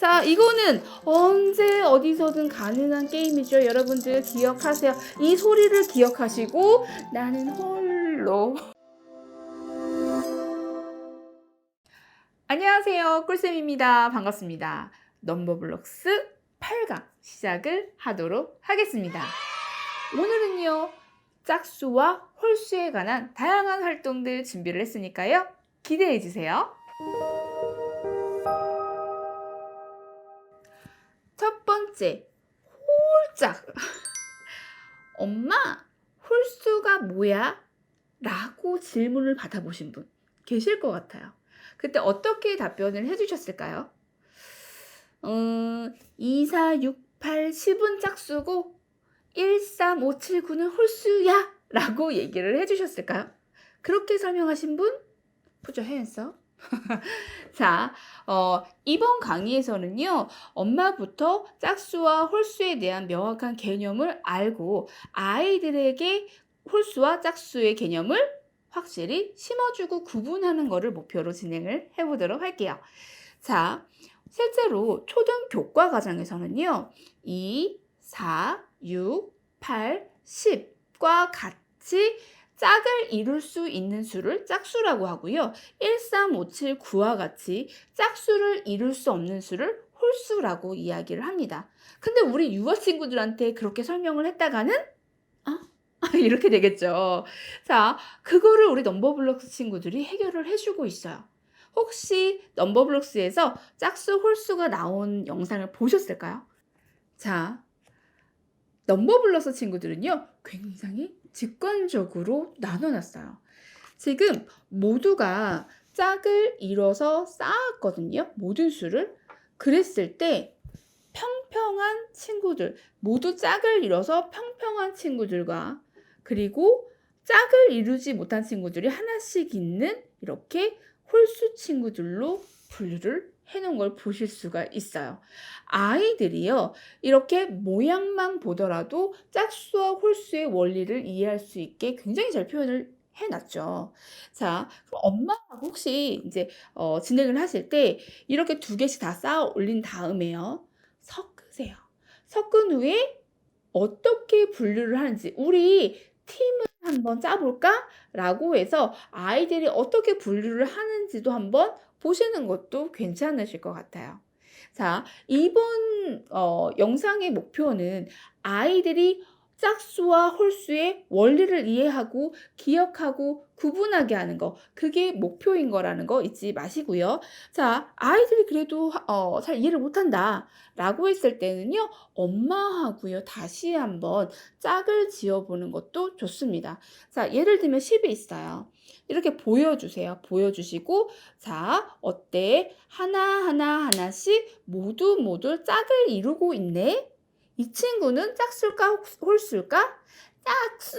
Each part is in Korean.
자, 이거는 언제 어디서든 가능한 게임이죠. 여러분들 기억하세요. 이 소리를 기억하시고 나는 홀로. 안녕하세요. 꿀쌤입니다. 반갑습니다. 넘버블록스 8강 시작을 하도록 하겠습니다. 오늘은요. 짝수와 홀수에 관한 다양한 활동들 준비를 했으니까요. 기대해 주세요. 첫 번째, 홀짝. 엄마, 홀수가 뭐야? 라고 질문을 받아보신 분 계실 것 같아요. 그때 어떻게 답변을 해주셨을까요? 음, 2, 4, 6, 8, 10은 짝수고 1, 3, 5, 7, 9는 홀수야! 라고 얘기를 해주셨을까요? 그렇게 설명하신 분? 푸죠 핸서. 자, 어, 이번 강의에서는요, 엄마부터 짝수와 홀수에 대한 명확한 개념을 알고 아이들에게 홀수와 짝수의 개념을 확실히 심어주고 구분하는 것을 목표로 진행을 해보도록 할게요. 자, 실제로 초등 교과 과정에서는요, 2, 4, 6, 8, 10과 같이 짝을 이룰 수 있는 수를 짝수라고 하고요. 1, 3, 5, 7, 9와 같이 짝수를 이룰 수 없는 수를 홀수라고 이야기를 합니다. 근데 우리 유아 친구들한테 그렇게 설명을 했다가는 아, 이렇게 되겠죠. 자, 그거를 우리 넘버블록스 친구들이 해결을 해주고 있어요. 혹시 넘버블록스에서 짝수 홀수가 나온 영상을 보셨을까요? 자, 넘버블록스 친구들은요, 굉장히 직관적으로 나눠놨어요. 지금 모두가 짝을 이뤄서 쌓았거든요. 모든 수를. 그랬을 때 평평한 친구들, 모두 짝을 이뤄서 평평한 친구들과 그리고 짝을 이루지 못한 친구들이 하나씩 있는 이렇게 홀수 친구들로 분류를 해놓은 걸 보실 수가 있어요. 아이들이요, 이렇게 모양만 보더라도 짝수와 홀수의 원리를 이해할 수 있게 굉장히 잘 표현을 해놨죠. 자, 그럼 엄마가 혹시 이제 어, 진행을 하실 때 이렇게 두 개씩 다 쌓아 올린 다음에요, 섞으세요. 섞은 후에 어떻게 분류를 하는지 우리 팀을 한번 짜볼까? 라고 해서 아이들이 어떻게 분류를 하는지도 한번 보시는 것도 괜찮으실 것 같아요. 자, 이번 어, 영상의 목표는 아이들이 짝수와 홀수의 원리를 이해하고 기억하고 구분하게 하는 거 그게 목표인 거라는 거 잊지 마시고요. 자, 아이들이 그래도 어, 잘 이해를 못한다 라고 했을 때는요. 엄마하고요. 다시 한번 짝을 지어보는 것도 좋습니다. 자, 예를 들면 10이 있어요. 이렇게 보여주세요. 보여주시고 자, 어때? 하나 하나 하나씩 모두 모두 짝을 이루고 있네? 이 친구는 짝수일까 홀수일까? 짝수!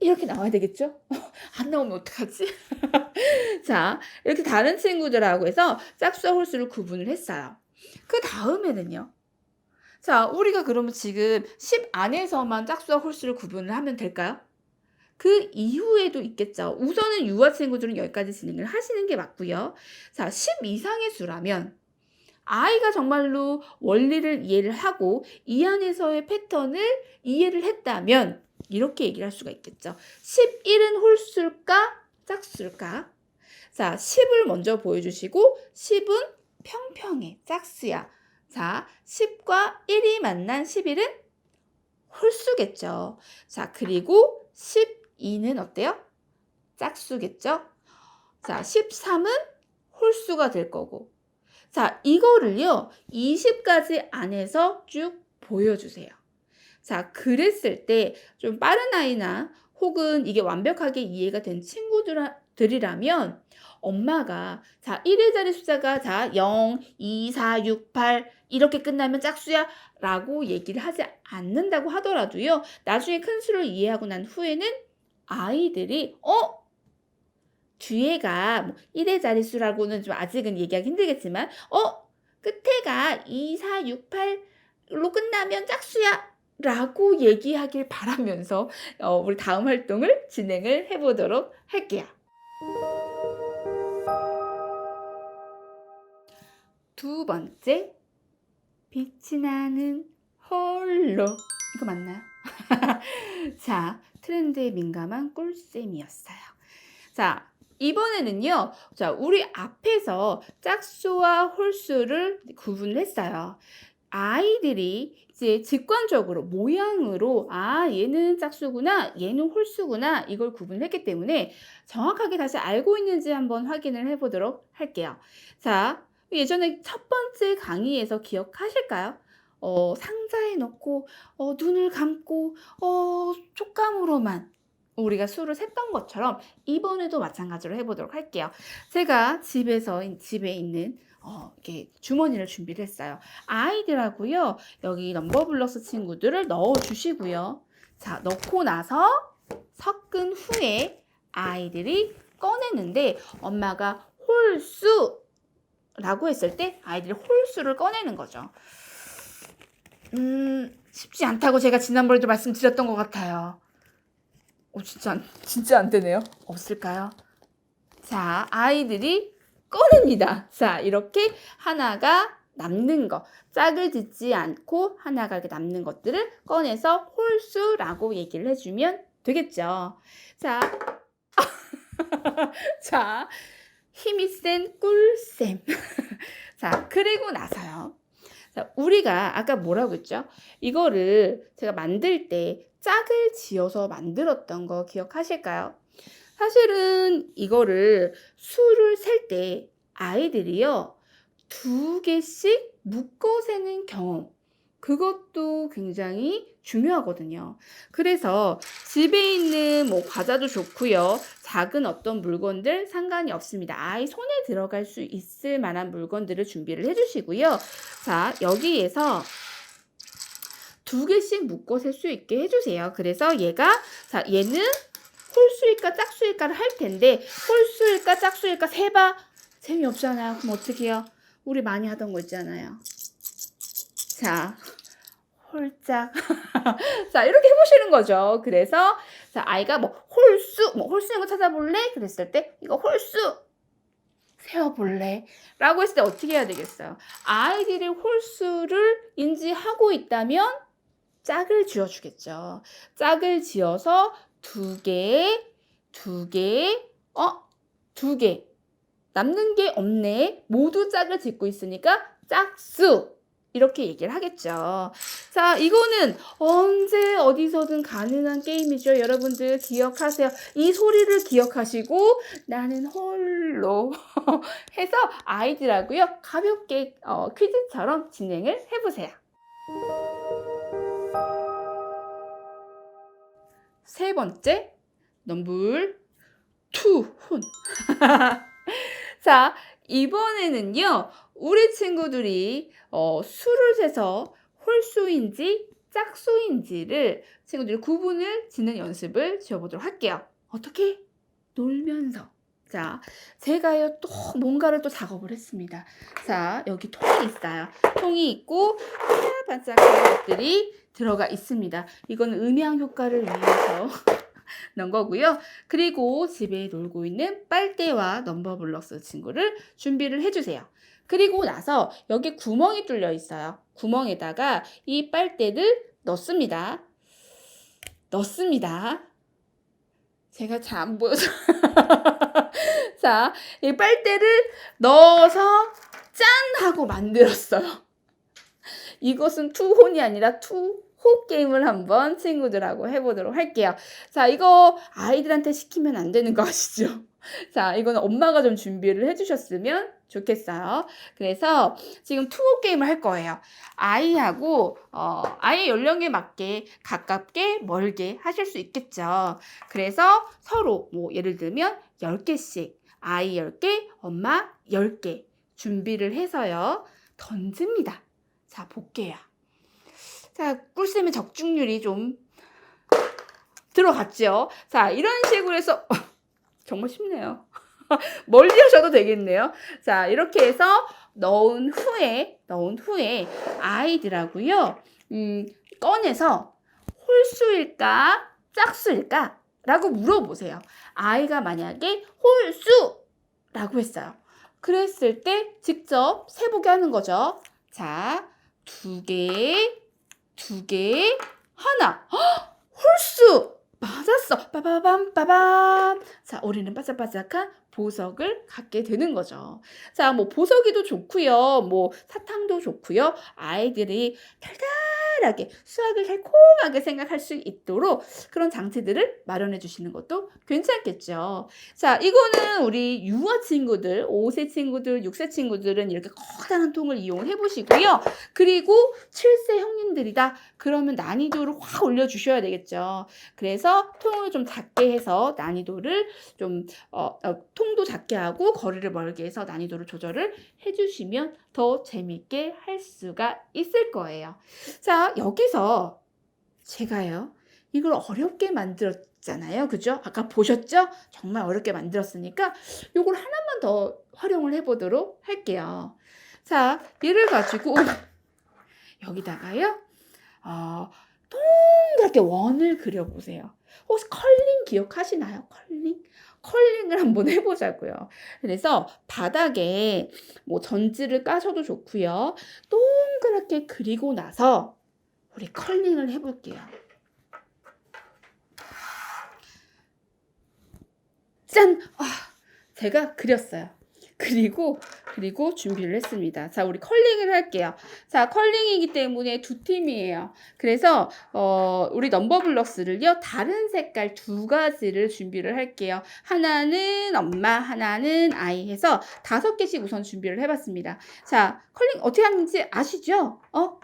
이렇게 나와야 되겠죠? 안 나오면 어떡하지? 자, 이렇게 다른 친구들하고 해서 짝수와 홀수를 구분을 했어요. 그 다음에는요. 자, 우리가 그러면 지금 10 안에서만 짝수와 홀수를 구분을 하면 될까요? 그 이후에도 있겠죠. 우선은 유아 친구들은 여기까지 진행을 하시는 게 맞고요. 자, 10 이상의 수라면 아이가 정말로 원리를 이해를 하고 이 안에서의 패턴을 이해를 했다면 이렇게 얘기를 할 수가 있겠죠. 11은 홀수일까? 짝수일까? 자, 10을 먼저 보여주시고 10은 평평해. 짝수야. 자, 10과 1이 만난 11은 홀수겠죠. 자, 그리고 12는 어때요? 짝수겠죠? 자, 13은 홀수가 될 거고. 자, 이거를요, 20까지 안에서 쭉 보여주세요. 자, 그랬을 때 좀 빠른 아이나 혹은 이게 완벽하게 이해가 된 친구들이라면 엄마가 자, 1의 자리 숫자가 자, 0, 2, 4, 6, 8 이렇게 끝나면 짝수야 라고 얘기를 하지 않는다고 하더라도요. 나중에 큰 수를 이해하고 난 후에는 아이들이 어? 뒤에가 뭐 1의 자릿수라고는 좀 아직은 얘기하기 힘들겠지만 어? 끝에가 2, 4, 6, 8로 끝나면 짝수야 라고 얘기하길 바라면서 어, 우리 다음 활동을 진행을 해보도록 할게요. 두 번째, 빛이 나는 홀로 이거 맞나요? 자, 트렌드에 민감한 꿀쌤이었어요. 자, 이번에는요. 자, 우리 앞에서 짝수와 홀수를 구분을 했어요. 아이들이 이제 직관적으로 모양으로 아, 얘는 짝수구나, 얘는 홀수구나 이걸 구분했기 때문에 정확하게 다시 알고 있는지 한번 확인을 해 보도록 할게요. 자, 예전에 첫 번째 강의에서 기억하실까요? 어, 상자에 넣고 어, 눈을 감고 어, 촉감으로만 우리가 수를 셌던 것처럼 이번에도 마찬가지로 해보도록 할게요. 제가 집에서 집에 있는 어, 이렇게 주머니를 준비를 했어요. 아이들하고요. 여기 넘버블럭스 친구들을 넣어 주시고요. 자, 넣고 나서 섞은 후에 아이들이 꺼내는데 엄마가 홀수 라고 했을 때 아이들이 홀수를 꺼내는 거죠. 음, 쉽지 않다고 제가 지난번에도 말씀드렸던 것 같아요. 오, 진짜, 안- 진짜 안 되네요. 없을까요? 자, 아이들이 꺼냅니다. 자, 이렇게 하나가 남는 거, 짝을 짓지 않고 하나가 이렇게 남는 것들을 꺼내서 홀수라고 얘기를 해주면 되겠죠. 자, 자, 힘이 센 꿀쌤. 자, 그리고 나서요. 자, 우리가 아까 뭐라고 했죠? 이거를 제가 만들 때 짝을 지어서 만들었던 거 기억하실까요? 사실은 이거를 수를 셀 때 아이들이요 두 개씩 묶어 세는 경험 그것도 굉장히 중요하거든요. 그래서 집에 있는 뭐 과자도 좋고요. 작은 어떤 물건들 상관이 없습니다. 아이 손에 들어갈 수 있을 만한 물건들을 준비를 해주시고요. 자, 여기에서 두 개씩 묶어 셀 수 있게 해주세요. 그래서 얘가, 자, 얘는 홀수일까 짝수일까를 할 텐데, 홀수일까 짝수일까 세봐. 재미없잖아요. 그럼 어떡해요? 우리 많이 하던 거 있잖아요. 자, 홀짝. 자, 이렇게 해보시는 거죠. 그래서, 자, 아이가 뭐, 홀수, 뭐, 홀수인 거 찾아볼래? 그랬을 때, 이거 홀수. 세어볼래? 라고 했을 때 어떻게 해야 되겠어요? 아이들이 홀수를 인지하고 있다면 짝을 지어주겠죠. 짝을 지어서 두 개, 두 개, 어, 두 개. 남는 게 없네. 모두 짝을 짓고 있으니까 짝수. 이렇게 얘기를 하겠죠. 자, 이거는 언제 어디서든 가능한 게임이죠. 여러분들 기억하세요. 이 소리를 기억하시고 나는 홀로 해서 아이들하고요. 가볍게 어, 퀴즈처럼 진행을 해보세요. 세 번째, 넘블 투 혼. 자, 이번에는요, 우리 친구들이 어, 수를 세서 홀수인지 짝수인지를 친구들이 구분을 짓는 연습을 지어보도록 할게요. 어떻게? 놀면서. 자, 제가요, 또 뭔가를 또 작업을 했습니다. 자, 여기 통이 있어요. 통이 있고, 반짝반짝한 것들이 들어가 있습니다. 이거는 음향 효과를 위해서 넣은 거고요. 그리고 집에 놀고 있는 빨대와 넘버블럭스 친구를 준비를 해주세요. 그리고 나서 여기 구멍이 뚫려 있어요. 구멍에다가 이 빨대를 넣습니다. 넣습니다. 제가 잘 안 보여서. 자, 이 빨대를 넣어서 짠! 하고 만들었어요. 이것은 투혼이 아니라 투 호 게임을 한번 친구들하고 해보도록 할게요. 자, 이거 아이들한테 시키면 안 되는 거 아시죠? 자, 이거는 엄마가 좀 준비를 해주셨으면 좋겠어요. 그래서 지금 투호 게임을 할 거예요. 아이하고, 어, 아이 연령에 맞게 가깝게 멀게 하실 수 있겠죠. 그래서 서로, 뭐, 예를 들면 10개씩, 아이 10개, 엄마 10개 준비를 해서요. 던집니다. 자, 볼게요. 자, 꿀쌤의 적중률이 좀 들어갔죠. 자, 이런 식으로 해서 정말 쉽네요. 멀리 하셔도 되겠네요. 자, 이렇게 해서 넣은 후에, 넣은 후에 아이들하고요, 음, 꺼내서 홀수일까, 짝수일까? 라고 물어보세요. 아이가 만약에 홀수라고 했어요. 그랬을 때 직접 세보게 하는 거죠. 자, 두 개, 두 개, 하나. 헉! 홀수! 맞았어. 빠바밤, 빠밤. 자, 우리는 바삭바삭한 보석을 갖게 되는 거죠. 자, 뭐 보석이도 좋고요. 뭐 사탕도 좋고요. 아이들이 달달 하게 수학을 달콤하게 생각할 수 있도록 그런 장치들을 마련해 주시는 것도 괜찮겠죠. 자, 이거는 우리 유아 친구들, 5세 친구들, 6세 친구들은 이렇게 커다란 통을 이용해 보시고요. 그리고 7세 형님들이다. 그러면 난이도를 확 올려 주셔야 되겠죠. 그래서 통을 좀 작게 해서 난이도를 좀 어, 어, 통도 작게 하고 거리를 멀게 해서 난이도를 조절을 해 주시면 더 재밌게 할 수가 있을 거예요. 자, 여기서 제가요, 이걸 어렵게 만들었잖아요. 그죠? 아까 보셨죠? 정말 어렵게 만들었으니까 이걸 하나만 더 활용을 해보도록 할게요. 자, 얘를 가지고 여기다가요, 어, 동그랗게 원을 그려보세요. 혹시 컬링 기억하시나요? 컬링? 컬링을 한번 해보자고요. 그래서 바닥에 뭐 전지를 까셔도 좋고요. 동그랗게 그리고 나서 우리 컬링을 해볼게요. 짠! 아, 제가 그렸어요. 그리고 그리고 준비를 했습니다. 자, 우리 컬링을 할게요. 자, 컬링이기 때문에 두 팀이에요. 그래서 어, 우리 넘버 블럭스를요. 다른 색깔 두 가지를 준비를 할게요. 하나는 엄마, 하나는 아이 해서 다섯 개씩 우선 준비를 해 봤습니다. 자, 컬링 어떻게 하는지 아시죠? 어?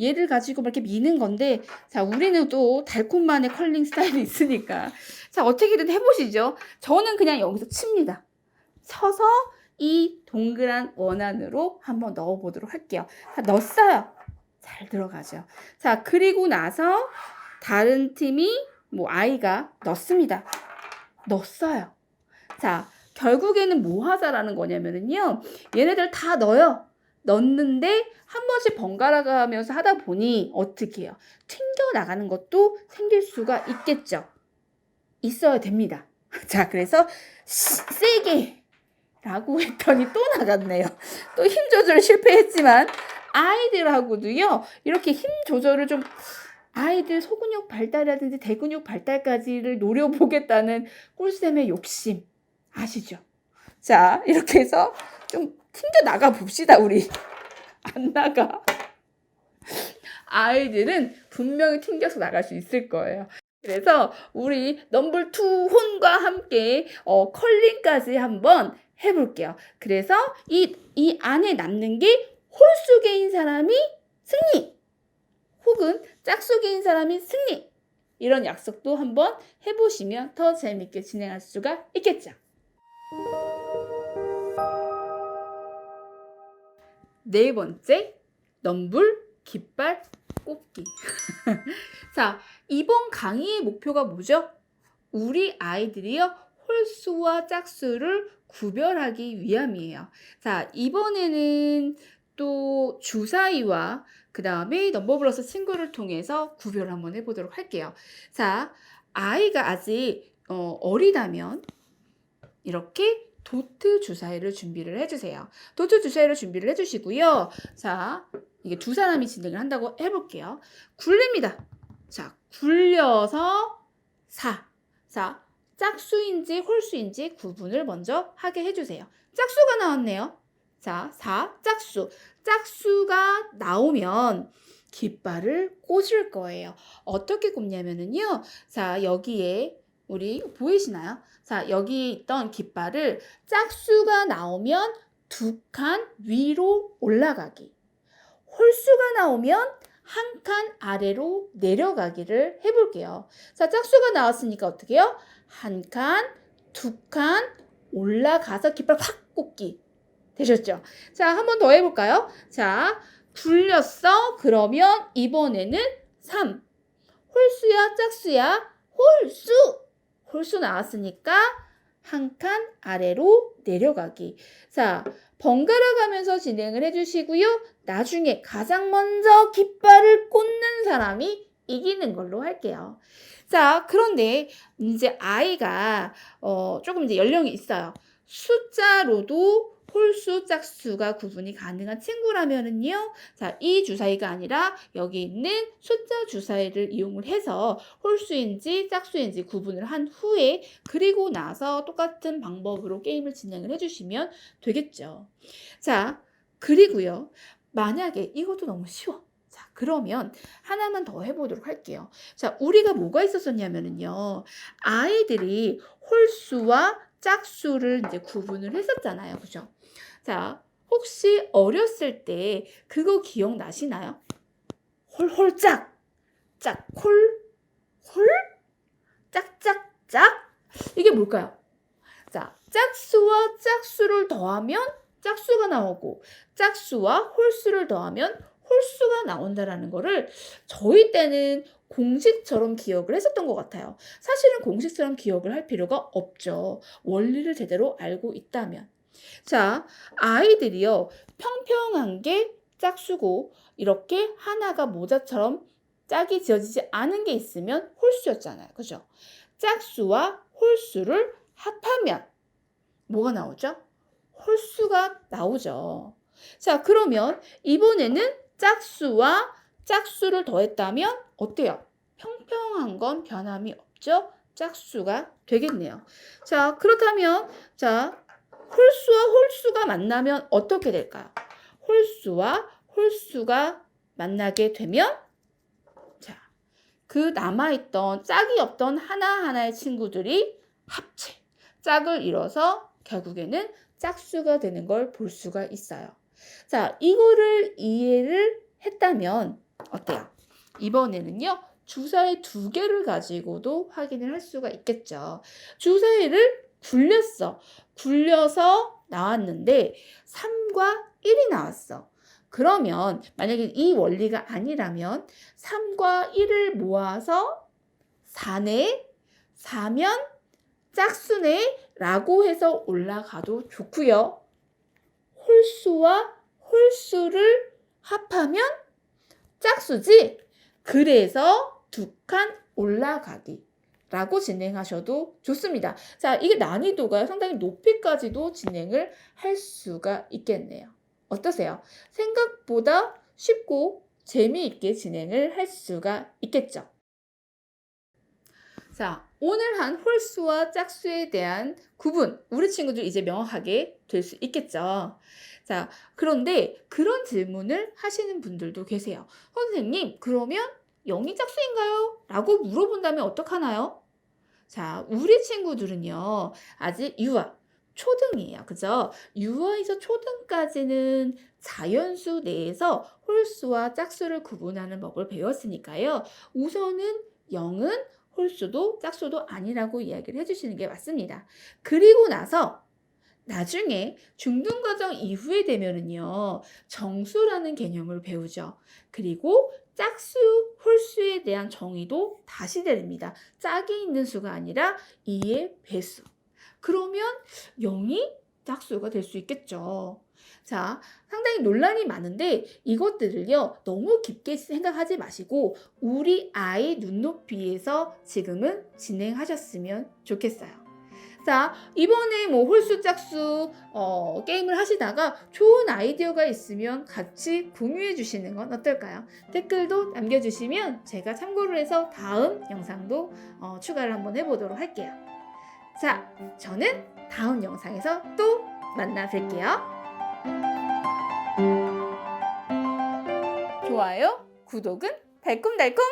얘를 가지고 막 이렇게 미는 건데 자, 우리는 또 달콤만의 컬링 스타일이 있으니까 자, 어떻게든 해 보시죠. 저는 그냥 여기서 칩니다. 쳐서 이 동그란 원 안으로 한번 넣어 보도록 할게요. 자, 넣었어요. 잘 들어가죠. 자, 그리고 나서 다른 팀이 뭐 아이가 넣습니다. 넣었어요. 자, 결국에는 뭐 하자라는 거냐면은요. 얘네들 다 넣어요. 넣는데 한 번씩 번갈아 가면서 하다 보니 어떻게 해요? 튕겨 나가는 것도 생길 수가 있겠죠. 있어야 됩니다. 자, 그래서 시- 세게 라고 했더니 또 나갔네요. 또 힘 조절 실패했지만 아이들하고도요. 이렇게 힘 조절을 좀 아이들 소근육 발달이라든지 대근육 발달까지를 노려보겠다는 꿀쌤의 욕심 아시죠? 자, 이렇게 해서 좀 튕겨 나가 봅시다, 우리. 안 나가. 아이들은 분명히 튕겨서 나갈 수 있을 거예요. 그래서 우리 넘블 투 혼과 함께 어, 컬링까지 한번 해볼게요. 그래서 이, 이 안에 남는 게 홀수개인 사람이 승리! 혹은 짝수개인 사람이 승리! 이런 약속도 한번 해보시면 더 재밌게 진행할 수가 있겠죠. 네 번째, 넘불, 깃발, 꼽기. 자, 이번 강의의 목표가 뭐죠? 우리 아이들이요, 홀수와 짝수를 구별하기 위함이에요. 자, 이번에는 또 주사위와 그 다음에 넘버블러스 친구를 통해서 구별을 한번 해보도록 할게요. 자, 아이가 아직 어, 어리다면 이렇게 도트 주사위를 준비를 해주세요. 도트 주사위를 준비를 해주시고요. 자, 이게 두 사람이 진행을 한다고 해볼게요. 굴립니다. 자, 굴려서 4. 자, 짝수인지 홀수인지 구분을 먼저 하게 해주세요. 짝수가 나왔네요. 자, 4. 짝수. 짝수가 나오면 깃발을 꽂을 거예요. 어떻게 꼽냐면은요. 자, 여기에 우리 보이시나요? 자, 여기 있던 깃발을 짝수가 나오면 두 칸 위로 올라가기. 홀수가 나오면 한 칸 아래로 내려가기를 해볼게요. 자, 짝수가 나왔으니까 어떻게 해요? 한 칸, 두 칸 올라가서 깃발 확 꽂기. 되셨죠? 자, 한 번 더 해볼까요? 자, 굴렸어. 그러면 이번에는 3. 홀수야, 짝수야? 홀수! 홀수 나왔으니까 한 칸 아래로 내려가기. 자, 번갈아 가면서 진행을 해주시고요. 나중에 가장 먼저 깃발을 꽂는 사람이 이기는 걸로 할게요. 자, 그런데 이제 아이가 어, 조금 이제 연령이 있어요. 숫자로도 홀수, 짝수가 구분이 가능한 친구라면은요. 자, 이 주사위가 아니라 여기 있는 숫자 주사위를 이용을 해서 홀수인지 짝수인지 구분을 한 후에 그리고 나서 똑같은 방법으로 게임을 진행을 해주시면 되겠죠. 자, 그리고요. 만약에 이것도 너무 쉬워. 자, 그러면 하나만 더 해보도록 할게요. 자, 우리가 뭐가 있었었냐면은요. 아이들이 홀수와 짝수를 이제 구분을 했었잖아요. 그죠? 자, 혹시 어렸을 때 그거 기억나시나요? 홀홀짝, 짝, 홀, 홀, 짝짝짝. 이게 뭘까요? 자, 짝수와 짝수를 더하면 짝수가 나오고, 짝수와 홀수를 더하면 홀수가 나온다라는 거를 저희 때는 공식처럼 기억을 했었던 것 같아요. 사실은 공식처럼 기억을 할 필요가 없죠. 원리를 제대로 알고 있다면. 자, 아이들이요, 평평한 게 짝수고, 이렇게 하나가 모자처럼 짝이 지어지지 않은 게 있으면 홀수였잖아요. 그죠? 짝수와 홀수를 합하면 뭐가 나오죠? 홀수가 나오죠. 자, 그러면 이번에는 짝수와 짝수를 더했다면 어때요? 평평한 건 변함이 없죠? 짝수가 되겠네요. 자, 그렇다면 자, 홀수와 홀수가 만나면 어떻게 될까요? 홀수와 홀수가 만나게 되면 자, 그 남아있던 짝이 없던 하나하나의 친구들이 합체, 짝을 이뤄서 결국에는 짝수가 되는 걸 볼 수가 있어요. 자, 이거를 이해를 했다면 어때요? 이번에는요, 주사위 두 개를 가지고도 확인을 할 수가 있겠죠. 주사위를 굴렸어. 굴려서 나왔는데 3과 1이 나왔어. 그러면 만약에 이 원리가 아니라면 3과 1을 모아서 4네, 4면 짝수네 라고 해서 올라가도 좋고요. 홀수와 홀수를 합하면 짝수지. 그래서 두 칸 올라가기. 라고 진행하셔도 좋습니다. 자, 이게 난이도가 상당히 높이까지도 진행을 할 수가 있겠네요. 어떠세요? 생각보다 쉽고 재미있게 진행을 할 수가 있겠죠. 자, 오늘 한 홀수와 짝수에 대한 구분, 우리 친구들 이제 명확하게 될 수 있겠죠. 자, 그런데 그런 질문을 하시는 분들도 계세요. 선생님, 그러면 0이 짝수인가요? 라고 물어본다면 어떡하나요? 자, 우리 친구들은요, 아직 유아, 초등이에요. 그죠? 유아에서 초등까지는 자연수 내에서 홀수와 짝수를 구분하는 법을 배웠으니까요. 우선은 0은 홀수도 짝수도 아니라고 이야기를 해주시는 게 맞습니다. 그리고 나서 나중에 중등 과정 이후에 되면은요, 정수라는 개념을 배우죠. 그리고 짝수, 홀수에 대한 정의도 다시 내립니다. 짝이 있는 수가 아니라 2의 배수. 그러면 0이 짝수가 될 수 있겠죠. 자, 상당히 논란이 많은데 이것들을요, 너무 깊게 생각하지 마시고 우리 아이 눈높이에서 지금은 진행하셨으면 좋겠어요. 자, 이번에 뭐 홀수 짝수 어, 게임을 하시다가 좋은 아이디어가 있으면 같이 공유해 주시는 건 어떨까요? 댓글도 남겨주시면 제가 참고를 해서 다음 영상도 어, 추가를 한번 해보도록 할게요. 자, 저는 다음 영상에서 또 만나 뵐게요. 좋아요, 구독은 달콤달콤